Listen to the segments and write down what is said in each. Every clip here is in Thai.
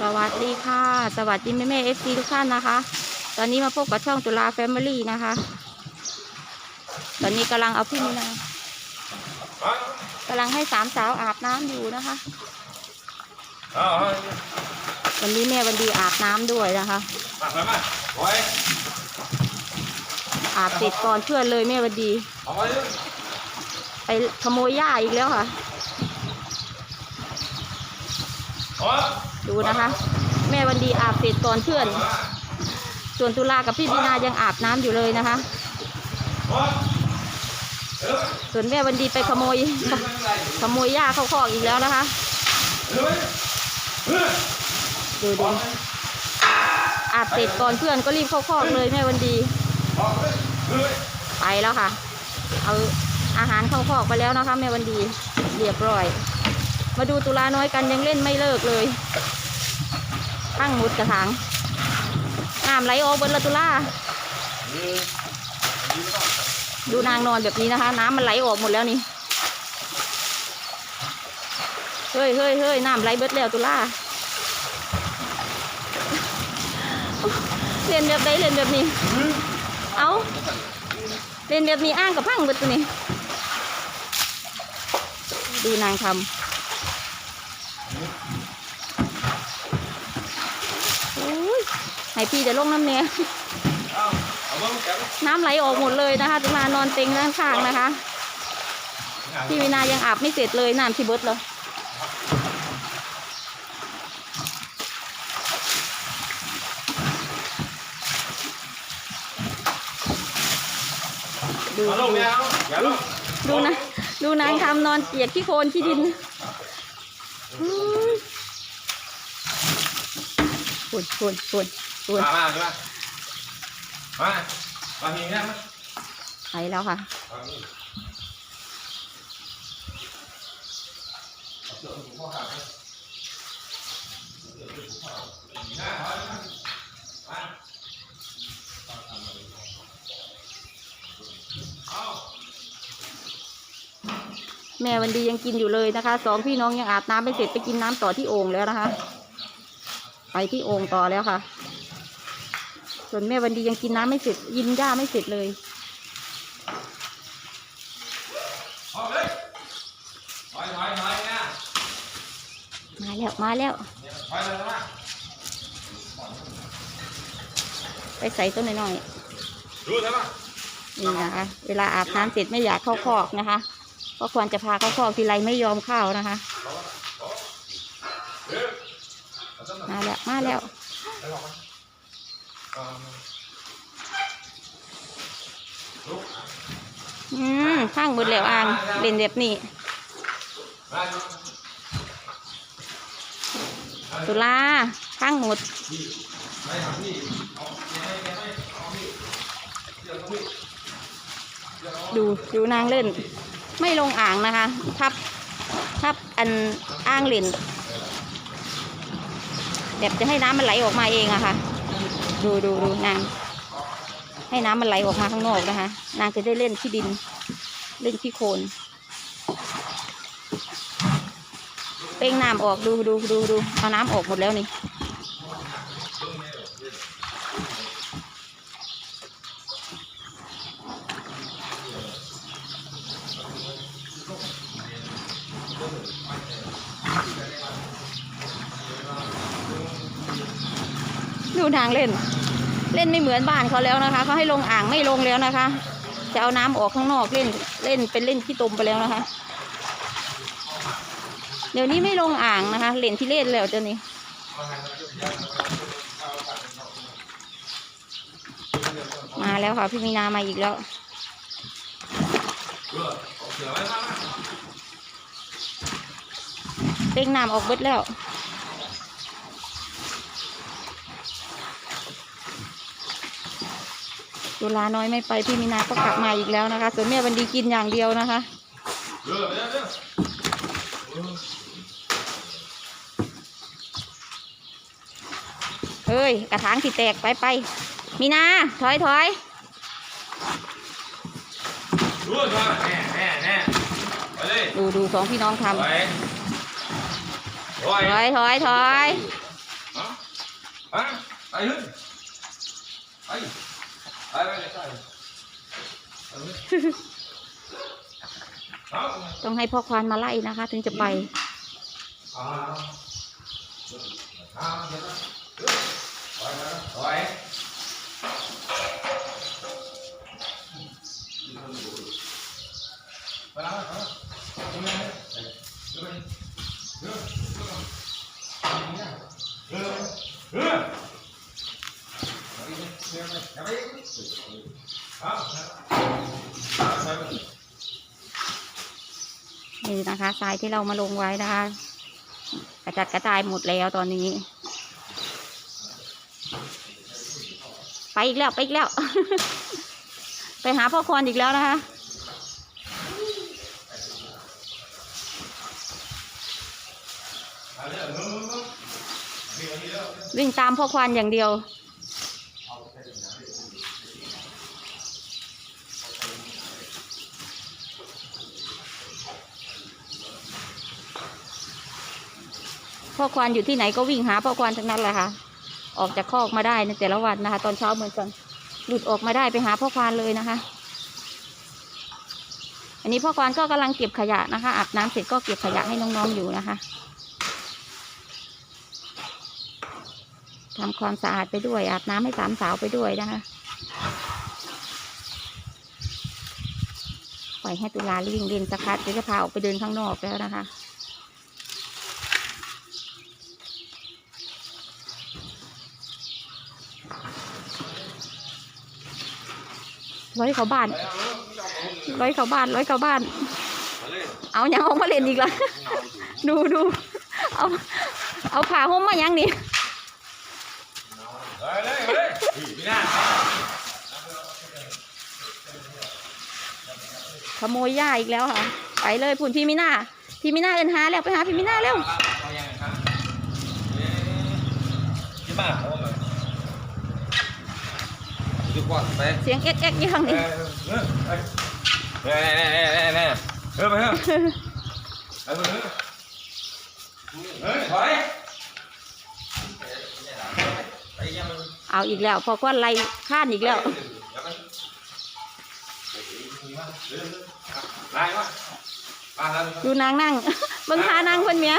สวัสดีค่ะ สวัสดีแม่แม่เอฟซีทุกท่านนะคะ ตอนนี้มาพบกับช่องจุฬาแฟมิลี่นะคะ ตอนนี้กำลังเอาพี่มีนากำลังให้สามสาวอาบน้ำอยู่นะคะ วันนี้แม่วันดีอาบน้ำด้วยนะคะ อาบเสร็จก่อนเพื่อนเลยแม่วันดีไว้ดิไปขโมยหญ้าอีกแล้วค่ะ เอาไว้ ดูนะคะ แม่วันดีอาบเสร็จก่อนเพื่อน ส่วนตุลากับพี่มีนายังอาบน้ำอยู่เลยนะคะ ส่วนแม่วันดีไปขโมย ขโมยหญ้าเข้าคอกอีกแล้วนะคะ ดูดูอาบเสร็จก่อนเพื่อนก็รีบเข้าคอกเลยแม่วันดี ไปแล้วค่ะ เอาอาหารเข้าคอกไปแล้วนะคะแม่วันดีเรียบร้อย มาดูตุลาน้อยกันยังเล่นไม่เลิกเลย ตั้งมุดกระถางน้ำไหลออกบนละตุลาเอออันนี้ไม่ต้องดูนางนอนแบบนี้นะคะ น้ำมันไหลออกหมดแล้วนี่ เฮ้ยเฮ้ยเฮ้ยน้ำไหลเบิดแล้วตุลาเล่นแบบใดเล่นแบบนี้ เอาเล่นแบบนี้อ้างกับพังเบิดตัวนี้ ดูนางทำโอ้ย ให้พี่จะลงน้ำเนี้ยเอาเอาเบิ้งแกะไว้น้ำไหลออกหมดเลยนะคะตุลานอนเต็งด้านข้างนะคะ พี่วินายังอาบไม่เสร็จเลยน้ำที่เบิดเลยดูเอาลงเนี่ยเอาอย่าลงดูนะ ดูนางทำนอนเปียกที่โคลนที่ดิน อุ๊ยฝุ่นฝุ่นฝุ่นฝุ่นมามาใช่ไหมมามาทีนี้นะไปแล้วค่ะมานี่เอาเสื้อถุงพ่อขาดเลยเอาเสื้อถุงพ่อขาดนี่นะแม่วันดียังกินอยู่เลยนะคะสองพี่น้องยังอาบน้ำไม่เสร็จไปกินน้ำต่อที่โอ่งแล้วนะคะ ไปที่โอ่งต่อแล้วค่ะ ส่วนแม่วันดียังกินน้ำไม่เสร็จยินหญ้าไม่เสร็จเลยเอาเลยถอยถอยถอยนะมาแล้วมาแล้วเนี่ยถอยเลยนะไปใส่ต้นน้อยดูใช่ไหมๆนี่นะคะเวลาอาบน้ำเสร็จไม่อยากเข้าคอกนะคะ ก็ควรจะพาเข้าคอกทีไรไม่ยอมเข้านะคะ เฮ้ยเอาต้นหน่อย มาแล้ว มาแล้ว อืมข้างบนแล้วอ่างเล่นแบบนี้ ตุลาข้างหมดดูดูนางเล่น ไม่ลงอ่างนะคะ ทับ ทับอันอ่างเล่น แบบจะให้น้ำมันไหลออกมาเองอะค่ะ ดูดูดูนางให้น้ำมันไหลออกมาข้างนอกนะคะ นางจะได้เล่นที่ดิน เล่นที่โคลนเป้งน้ำออกดูดูดูดูเอาน้ำออกหมดแล้วนี่ นางเล่น เล่นไม่เหมือนบ้านเขาแล้วนะคะเขาให้ลงอ่างไม่ลงแล้วนะคะ จะเอาน้ำออกข้างนอกเล่นเล่นเป็นเล่นที่ตมไปแล้วนะคะ เดี๋ยวนี้ไม่ลงอ่างนะคะ เล่นที่เล่นแล้วเดี๋ยวนี้มาแล้วค่ะพี่มีนามาอีกแล้วเออเอาเสือไว้มามาเป้งน้ำออกเบิดแล้ว ตุลาน้อยไม่ไปพี่มีนาก็กลับมาอีกแล้วนะคะ ส่วนแม่บันดีกินอย่างเดียวนะคะเออเดี๋ยวเดี๋ยวเออเฮ้ยกระถางสิแตกไปไปมีนาถอยถอยดูใช่ไหมแน่แน่แน่ไปเลยดูดูสองพี่น้องทำถอยถอยถอย ต้องให้พ่อควานมาไล่นะคะ ถึงจะไปไปแล้วไปแล้วไปแล้วไปแล้วเร็วเร็วเร็วเร็วเร็วเอา นะคะทรายที่เรามาลงไว้นะคะ กระจัดกระจายหมดแล้วตอนนี้ ไปอีกแล้วไปอีกแล้ว ไปหาพ่อควานอีกแล้วนะคะวิ่งตามพ่อควานอย่างเดียว พ่อควานอยู่ที่ไหนก็วิ่งหาพ่อควานทั้งนั้นแหละค่ะ ออกจากคอกมาได้ในแต่ละวันนะคะ ตอนเช้าเหมือนกันหลุดออกมาได้ไปหาพ่อควานเลยนะคะ อันนี้พ่อควานก็กำลังเก็บขยะนะคะอาบน้ำเสร็จก็เก็บขยะให้น้องๆอยู่นะคะทำความสะอาดไปด้วย อาบน้ำให้สามสาวไปด้วยนะคะปล่อยให้ตุลาวิ่งเล่นสักพักเดี๋ยวจะพาออกไปเดินข้างนอกแล้วนะคะ ร้อยเขาบ้าน ร้อยเขาบ้าน ร้อยเขาบ้าน เอายังออกมาเล่นอีกละดูดูเอาเอาผ้าห่มมายังนี่เฮ้ยเลยเฮ้ยขโมยหญ้าอีกแล้วค่ะ ไปเลยพุ่นพี่มิน่าพี่มิน่าเอินหาแล้วไปหาพี่มิน่าเร็วเอายังครับที่บ้าน เขาเลยดูก่อนไปเสียงเอ็กเอ็กยี่ข้างเอนี้อเออเน่เน่เน่เน่เออไปเถอะเออเฮ้ยถอยไปยังเอาอีกแล้ว พอควันไล่ข้านอีกแล้วดูนางนั่งเบิ่งพานางคนเมีย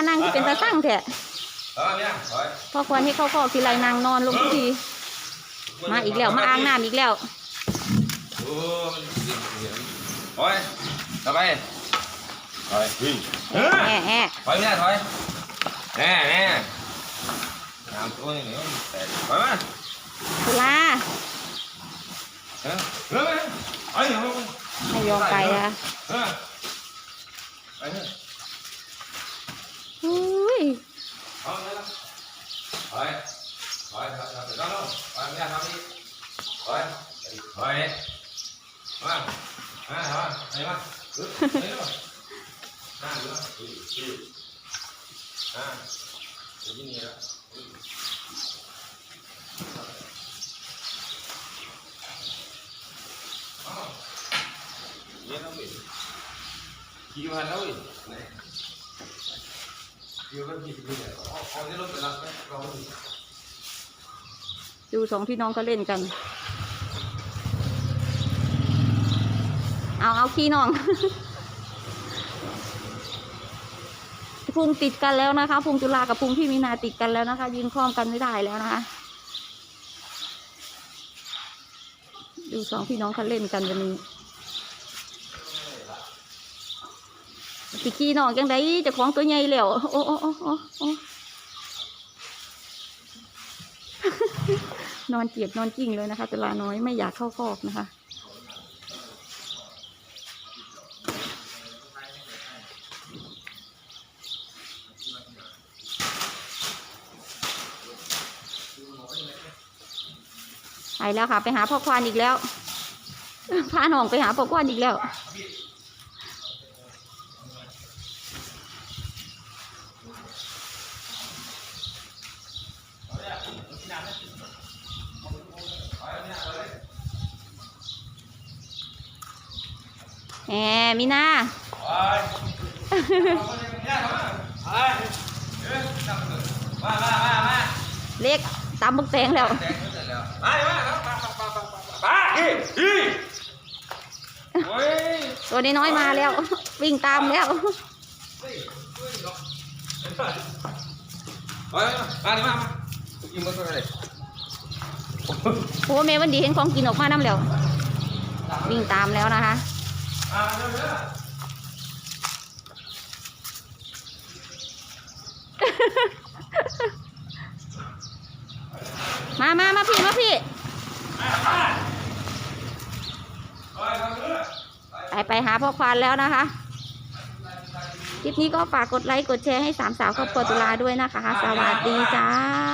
านางที่เป็นตาสั่งแท้เออเนี่ยถอยพอควรให้เข้าคอกทีไรนางนอนลงทุกทีมาอีกแล้วมาอ้างน้ำอีกแล้วโอ้มันถอยต่อไปถอยวิ่งเออแอะแอะถอยไม่ได้ถอยแน่แน่น้ำตัวนี่เหนียวแต่ถอยมา ตุลา เออเออไปเฮ้ย ให้ยอมไปนะ เออไปเถอะ อุ้ย เอาเลยละถอยถอยถอยถอยถอยถอยไม่ได้ทำนี่ถอยถอยมา มาเหรอไหนวะไหนวะหน้าหรืออืออืออ่าเดี๋ยวที่นี่ละเยอะแล้วอีกกี่วันแล้วอีกเยอะก็กี่ปีเนี่ยเอาเอาที่รถไปรับไหมเราดูสองพี่น้องเขาเล่นกัน เอาเอาขี้น้องพุงติดกันแล้วนะคะพุงจุฬากับพุงพี่มีนาติดกันแล้วนะคะ ยืนคล้องกันไม่ได้แล้วนะคะดูสองพี่น้องเขาเล่นกันวันนี้สิขี้น้องจังไดจะของตัวใหญ่แล้วโอ้โอ้โอ้โอ้โอ้นอนเจียดนอนกิ้งเลยนะคะตุลาน้อยไม่อยากเข้าคอกนะคะ ไปแล้วค่ะ ไปหาพ่อควานอีกแล้วพาหน่องไปหาพ่อควานอีกแล้ว แหมมีนาเล็กตามบักแตงแล้ว มามาแล้วมามามามามาอีอีโอ้ยตัวน้อยๆมาแล้ว วิ่งตามแล้วเฮ้ยเฮ้ยเนาะเฮ้ยมามามากินมันก็ได้โอ้แม่วันดีเห็นของกินออกมาน้ำแล้ว วิ่งตามแล้วนะคะอ่า มามามาพี่ มาพี่ ไปไปหาพ่อควานแล้วนะคะ คลิปนี้ก็ฝากกดไลค์ กดแชร์ให้สามสาวครอบครัวตุลาด้วยนะคะ สวัสดีจ้า